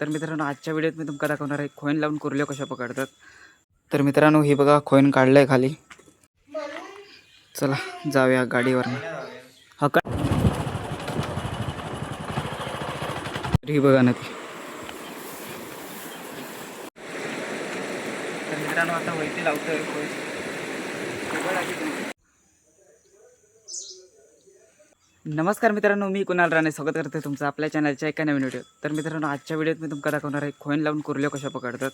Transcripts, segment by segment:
तर मित्रांनो आजच्या व्हिडिओत मी तुमका दाखवणार आहे खोईन लावून कुर्ल्यो कशा पकडतात. तर मित्रांनो ही बघा खोईन काढलंय खाली. चला जाऊया गाडीवरनं. हा का तर ही बघा नक्की तर मित्रांनो आता वैती लावतोय खोईन. नमस्कार मित्रांनो मी कुणाल राणे. स्वागत करते तुमचं आपल्या चॅनलच्या एका नवीन व्हिडिओ तर मित्रांनो आजच्या व्हिडिओत मी तुमका दाखवणार आहे खोईन लावून कुर्ल्यो कशा पकडतात.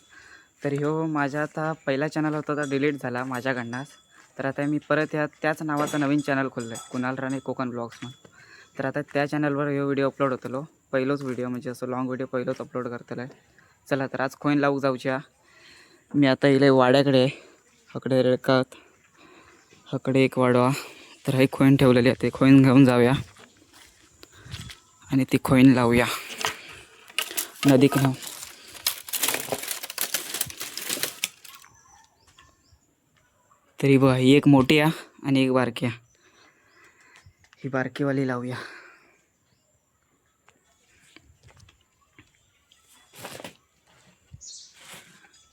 तर ह्यो माझा आता पहिला चॅनल होता तो डिलीट झाला माझ्याकडनंच तर आता मी परत ह्या त्याच नावाचा नवीन चॅनल खोललं आहे कुणाल राणे कोकण ब्लॉग्स म्हणून. तर आता त्या चॅनलवर ह्यो व्हिडिओ अपलोड होतलो. पहिलोच व्हिडिओ म्हणजे असं लॉंग व्हिडिओ पहिलोच अपलोड करतलो आहे चला तर आज खोईन लावू जाऊच्या. मी आता इले वाड्याकडे हकडे रेडकात. हकडे एक वाडवा तर ही खोईन ठेवलेली आहे ते खोईन घेऊन जाऊया. आणि ती खोईन लावूया. नदीक नेऊ तरी बघा ही एक मोठी आहे आणि एक बारकी आहे. ही बारकीवाली लावूया.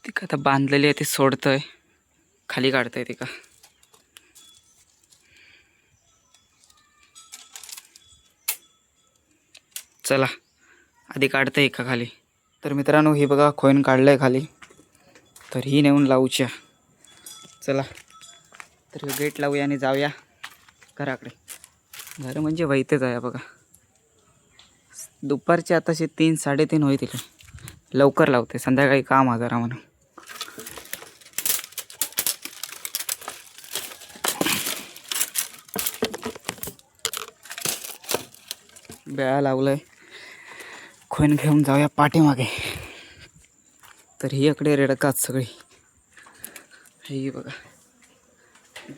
ती का आता बांधलेली आहे ती सोडतंय. खाली काढतंय ती का. चला. आधी काढतं आहे का खाली. तर मित्रांनो ही बघा खोईन काढलं आहे खाली. तर ही नेऊन लावूच्या. चला. तर गेट लावूया आणि जाऊया घराकडे. घर म्हणजे वैतेच आहे बघा. दुपारचे आताशी तीन साडेतीन होईल लवकर लावते संध्याकाळी काम आजारा जरा म्हणून. बेळा लावलं आहे खोईन घेऊन जाऊया पाठीमागे. तर ही इकडे रेडकात सगळी. ही बघा.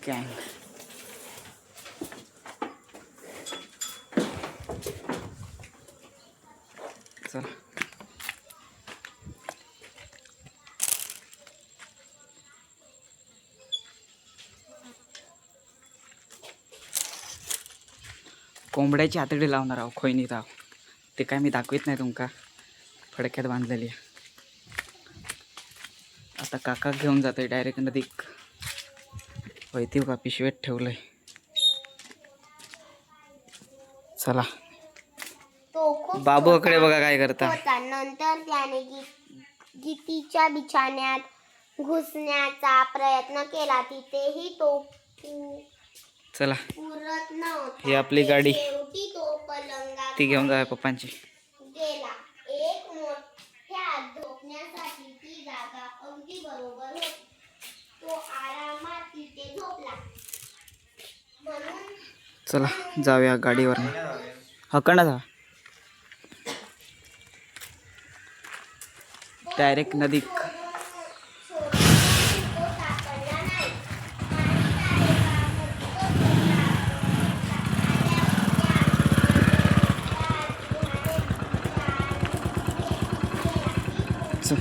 गँग चला. कोंबड्याची आतडी लावणार आहो खोईनी राव ते काय मी दाखवित नाही तुमका. फडक्यात बांधलेली आहे. आता काका घेऊन जातो आहे डायरेक्ट नदीक वैती का पिशवेत ठेवलंय. चला. तो खूप बघा काय करता. नंतर त्याने गीतीच्या बिछाण्यात घुसण्याचा प्रयत्न केला. तिथेही तो चला. ही आपली गाडी. तो घेऊन जाऊया पप्पांची. चला जाऊया गाडीवरनं. हकंडा जा. डायरेक्ट नदीक चल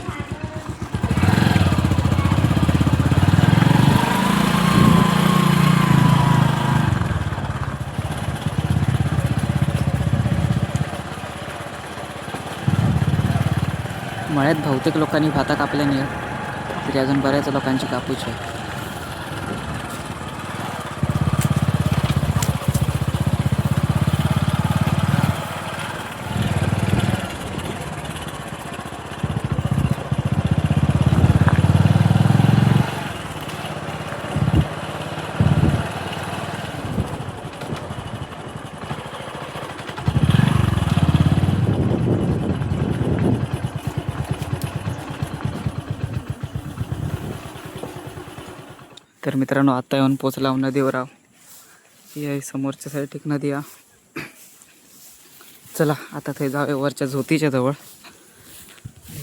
मळ्यात बहुतेक लोकांनी भाता कापल्या नाही आहेत. तरी अजून बऱ्याच लोकांची कापूच आहे तर मित्रांनो आत्ता येऊन पोचला नदीवर ही आहे समोरच्या साईड एक नदी आहे. चला आता ते जाऊया वरच्या झोतीच्या जवळ.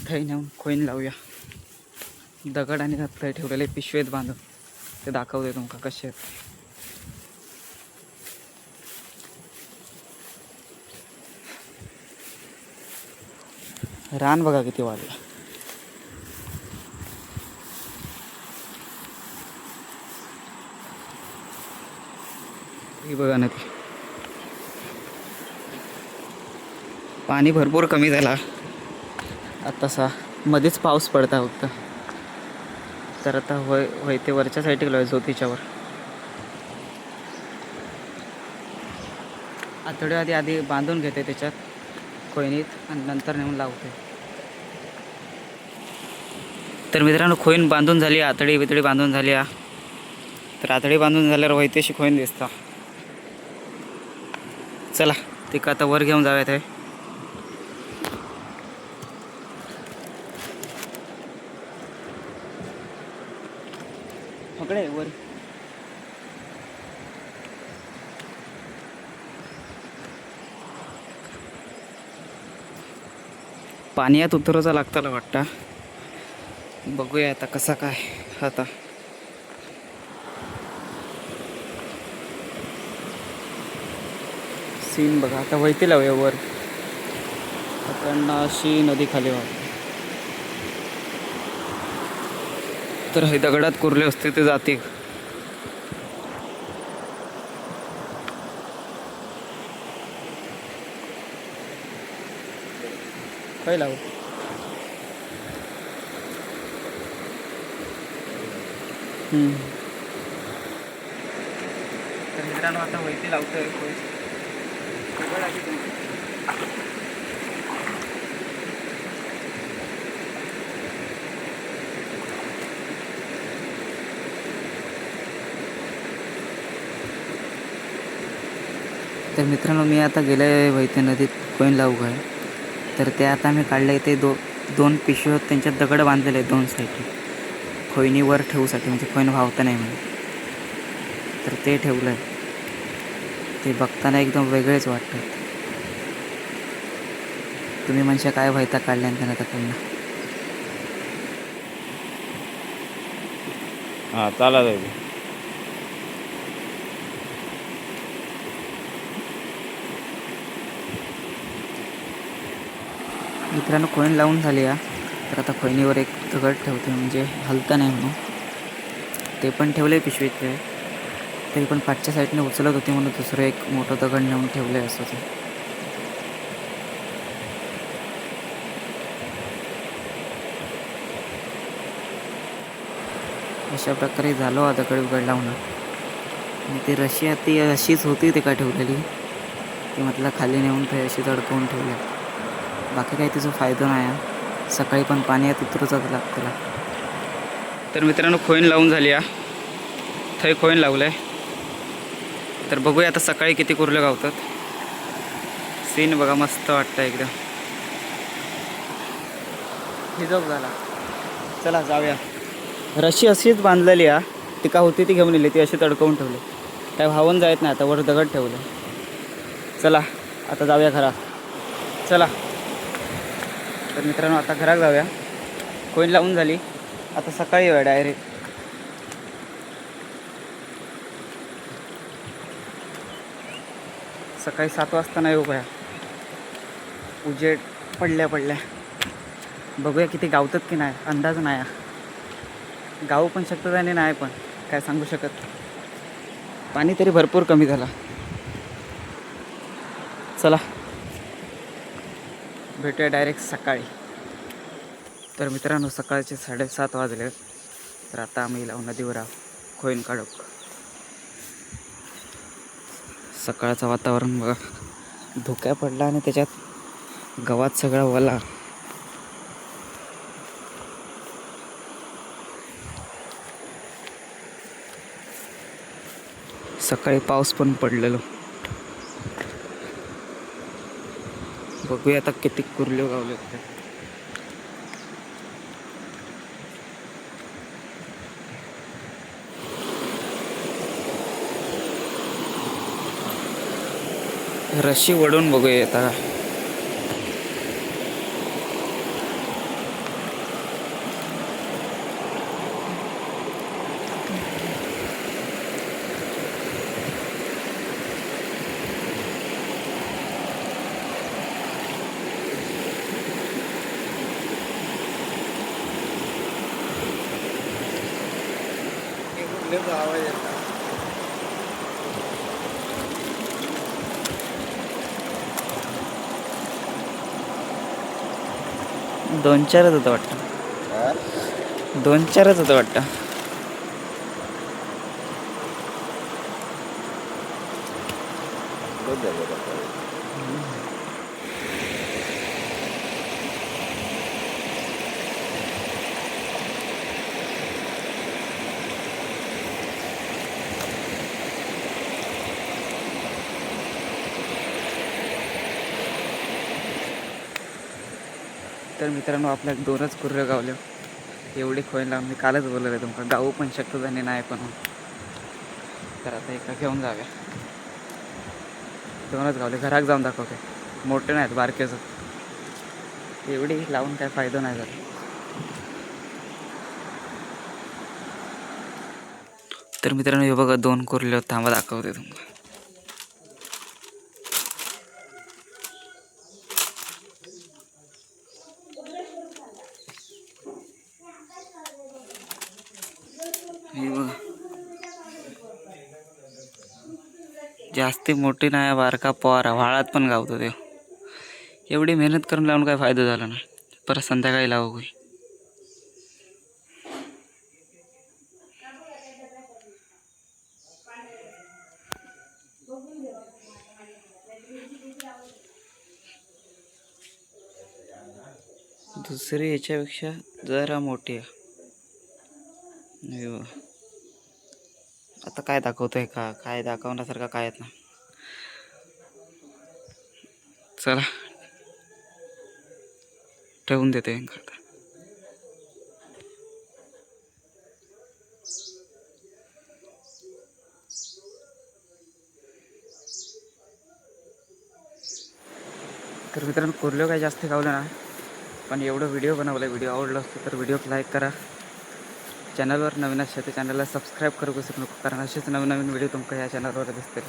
थंय नेऊन खोईन लावूया. दगड आणि रत्ताय ठेवलेले पिशवेत बांधून. ते दाखवते तुमका कसे आहेत. रान बघा किती वाढलं. ही बघा नदी. पाणी भरपूर कमी झाला. आत्तासा मध्येच पाऊस पडता फक्त. तर आता होय होय ते वरच्या साईड गेलो आहे तिच्यावर आठवडे आधी आधी बांधून घेते त्याच्यात. खोईनीत आणि नंतर नेऊन लावते. तर मित्रांनो खोईन बांधून झाली आतडी बितडी बांधून झाली. तर आतडी बांधून झाल्यावर वैतेशी खोईन दिसता. चला ते का आता वर घेऊन जाऊयात आहे पकडे वर. पाण्यात उतरवचा लागताला वाटतं. बघूया आता कसा काय आता. सीन बघा आता वैते लावूया वर. आता अशी नदी खाली वाहते. तर हे दगडात कुरले असते ते जाते काय लावू. हम्म. तर मित्रांनो आता वैती लावतोय होय. दगड आहे तिथे. तर मित्रांनो मी आता गेले वैते नदीत कोईन लावू काय तर ते आता मी काढले ते दो दोन पिशव्या त्यांच्यात दगड बांधलेले आहेत दोन साईडने खोईनीवर ठेवूसाठी म्हणजे खोईन व्हावतं नाही म्हणून. तर ते ठेवलं आहे ते बघताना एकदम वेगळेच वाटतात. तुम्ही म्हणजे काय व्हायता काढल्यानंतर आता त्यांना हां चालत आहे. मित्रांनो खोईन लावून झाली या तर आता खोईनीवर एक दगड ठेवते म्हणजे हलता नाही म्हणून. ते पण ठेवले पिशवीतले तरी पण पाठच्या साईडने उचलत होते म्हणून दुसरं एक मोठं दगड नेऊन ठेवलं आहे असं ते. अशा प्रकारे झालो हा दगड उघडला म्हणून आणि ती रशिया ती अशीच होती ते का ठेवलेली? ती म्हटलं खाली नेऊन ते अशीच अडकवून ठेवली. बाकी काही तिचा फायदा नाही सकाळी पण पाणी उतरूच लागतं तर मित्रांनो खोईन लावून झाली हा. थंय खोईन लावलं आहे तर बघूया आता सकाळी किती कुर्ले गावतात. सीन बघा मस्त वाटतं एकदम. हिजोब झाला. चला जाऊया. रशी अशीच बांधलेली आ ती का होती ती घेऊन येली ती अशी अडकवून ठेवली. काय भावून जायत नाही आता वर दगड ठेवलं. चला आता जाऊया घरात. चला. तर मित्रांनो आता घरात जाऊया. कोईन लावून झाली? आता सकाळी येऊया डायरेक्ट सकाळी सात वाजता नाही उभ्या. उजेड पडल्या पडल्या. बघूया किती गावतात की नाही. अंदाज नाही आहे. गाव पण शकतात आणि नाही पण काय सांगू शकत. पाणी तरी भरपूर कमी झाला. चला. भेटूया डायरेक्ट सकाळी. तर मित्रांनो सकाळचे साडेसात वाजले. तर आता आम्ही लावू नदीवर आहोत. खोईन काढूक सकाळचं वातावरण बघा. धुक्या पडला आणि त्याच्यात गवात सगळा वला सकाळी पाऊस पण पडलेलो. बघूया आता किती कुर्ले गावले. होते रशी वडून बघूया आता. आवाज येतो दोन चारच होतं वाटतं? दोन चारच होतं वाटतं तर मित्रांनो आपल्या दोनच कुर्रे गावले एवढी खोईन लावून मी कालच बोलले तुमका. गाऊ पण शकतो आणि नाही पण. तर आता एका घेऊन जाऊया. दोनच गावले. घरात जाऊन दाखवते. मोठे नाहीत बारकेच. एवढी लावून काय फायदा नाही झाला. तर मित्रांनो हे बघा दोन कुर्ले थांबा दाखवते तुम्हाला. ती मोठी नाही बारका पोहारा व्हाळात पण गावतो ते. एवढी मेहनत करून लावून काय फायदा झाला ना? परत संध्याकाळी लावू होई दुसरी याच्यापेक्षा जरा मोठी आहे. आता काय दाखवतोय का? काय दाखवण्यासारखं काय येत ना? चला. ठेवून देते तर मित्रांनो कुर्लो काय जास्त गावलं ना पण एवढं व्हिडिओ बनवलं व्हिडिओ आवडलं असतं तर व्हिडिओ लाईक करा. चॅनलवर नवीन असते तर चॅनलला सबस्क्राईब करू कसं नको कारण असेच नवीन नवीन व्हिडिओ तुमका या चॅनलवर दिसतील.